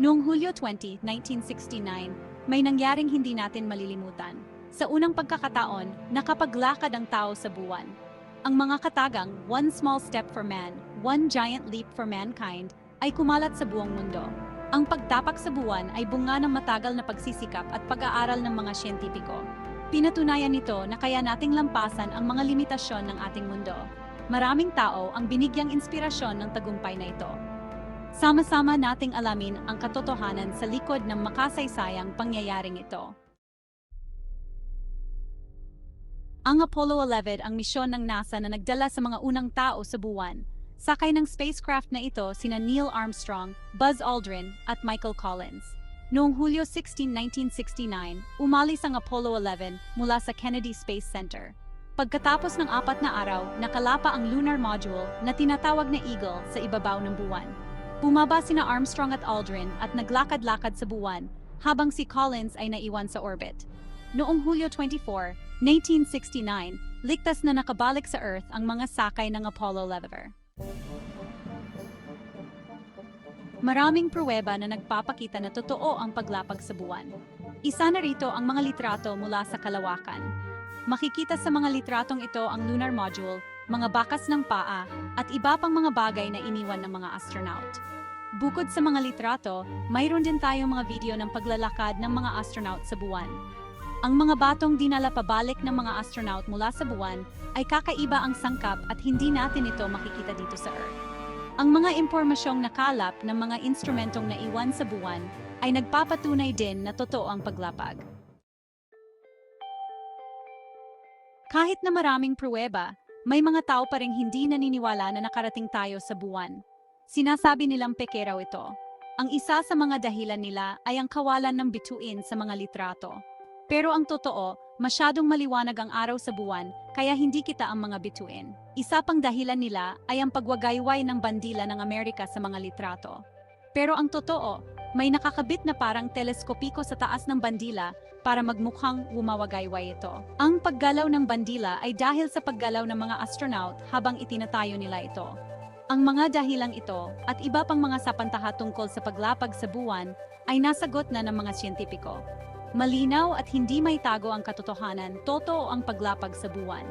Noong Hulyo 20, 1969, may nangyaring hindi natin malilimutan. Sa unang pagkakataon, nakapaglakad ang tao sa buwan. Ang mga katagang One Small Step for Man, One Giant Leap for Mankind ay kumalat sa buong mundo. Ang pagtapak sa buwan ay bunga ng matagal na pagsisikap at pag-aaral ng mga siyentipiko. Pinatunayan nito na kaya nating lampasan ang mga limitasyon ng ating mundo. Maraming tao ang binigyang inspirasyon ng tagumpay na ito. Sama-sama nating alamin ang katotohanan sa likod ng makasaysayang pangyayaring ito. Ang Apollo 11 ang misyon ng NASA na nagdala sa mga unang tao sa buwan. Sakay ng spacecraft na ito sina Neil Armstrong, Buzz Aldrin at Michael Collins. Noong Hulyo 16, 1969, umalis ang Apollo 11 mula sa Kennedy Space Center. Pagkatapos ng apat na araw, nakalapa ang lunar module na tinatawag na Eagle sa ibabaw ng buwan. Bumaba sina Armstrong at Aldrin at naglakad-lakad sa buwan, habang si Collins ay naiwan sa orbit. Noong Hulyo 24, 1969, ligtas na nakabalik sa Earth ang mga sakay ng Apollo 11. Maraming pruweba na nagpapakita na totoo ang paglapag sa buwan. Isa na rito ang mga litrato mula sa kalawakan. Makikita sa mga litratong ito ang lunar module, mga bakas ng paa, at iba pang mga bagay na iniwan ng mga astronaut. Bukod sa mga litrato, mayroon din tayong mga video ng paglalakad ng mga astronaut sa buwan. Ang mga batong dinala pabalik ng mga astronaut mula sa buwan ay kakaiba ang sangkap at hindi natin ito makikita dito sa Earth. Ang mga impormasyong nakalap ng mga instrumentong naiwan sa buwan ay nagpapatunay din na totoo ang paglapag. Kahit na maraming pruweba, may mga tao pa ring hindi naniniwala na nakarating tayo sa buwan. Sinasabi nilang peke raw ito. Ang isa sa mga dahilan nila ay ang kawalan ng bituin sa mga litrato. Pero ang totoo, masyadong maliwanag ang araw sa buwan, kaya hindi kita ang mga bituin. Isa pang dahilan nila ay ang pagwagayway ng bandila ng Amerika sa mga litrato. Pero ang totoo, may nakakabit na parang teleskopiko sa taas ng bandila para magmukhang wumawagayway ito. Ang paggalaw ng bandila ay dahil sa paggalaw ng mga astronaut habang itinatayo nila ito. Ang mga dahilang ito at iba pang mga sapantaha tungkol sa paglapag sa buwan ay nasagot na ng mga siyentipiko. Malinaw at hindi may tago ang katotohanan, totoo ang paglapag sa buwan.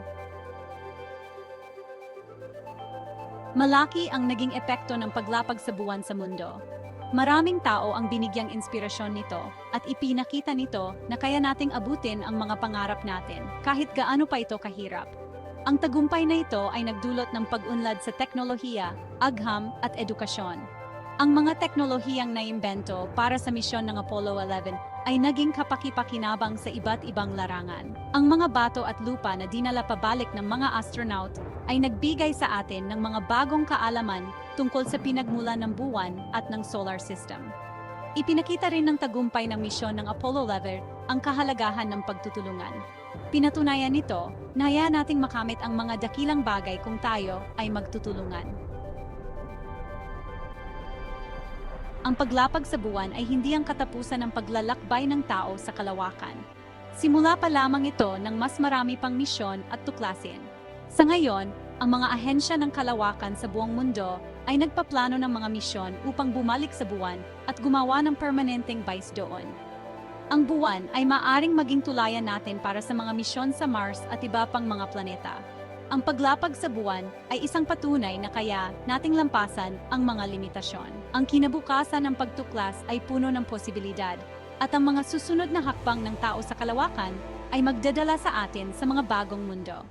Malaki ang naging epekto ng paglapag sa buwan sa mundo. Maraming tao ang binigyang inspirasyon nito at ipinakita nito na kaya nating abutin ang mga pangarap natin kahit gaano pa ito kahirap. Ang tagumpay na ito ay nagdulot ng pag-unlad sa teknolohiya, agham at edukasyon. Ang mga teknolohiyang naimbento para sa misyon ng Apollo 11 ay naging kapakipakinabang sa iba't ibang larangan. Ang mga bato at lupa na dinala pabalik ng mga astronaut ay nagbigay sa atin ng mga bagong kaalaman tungkol sa pinagmula ng buwan at ng solar system. Ipinakita rin ng tagumpay ng misyon ng Apollo 11 ang kahalagahan ng pagtutulungan. Pinatunayan nito na haya nating makamit ang mga dakilang bagay kung tayo ay magtutulungan. Ang paglapag sa buwan ay hindi ang katapusan ng paglalakbay ng tao sa kalawakan. Simula pa lamang ito ng mas marami pang misyon at tuklasin. Sa ngayon, ang mga ahensya ng kalawakan sa buong mundo ay nagpaplano ng mga misyon upang bumalik sa buwan at gumawa ng permanenteng base doon. Ang buwan ay maaring maging tulayan natin para sa mga misyon sa Mars at iba pang mga planeta. Ang paglapag sa buwan ay isang patunay na kaya nating lampasan ang mga limitasyon. Ang kinabukasan ng pagtuklas ay puno ng posibilidad at ang mga susunod na hakbang ng tao sa kalawakan ay magdadala sa atin sa mga bagong mundo.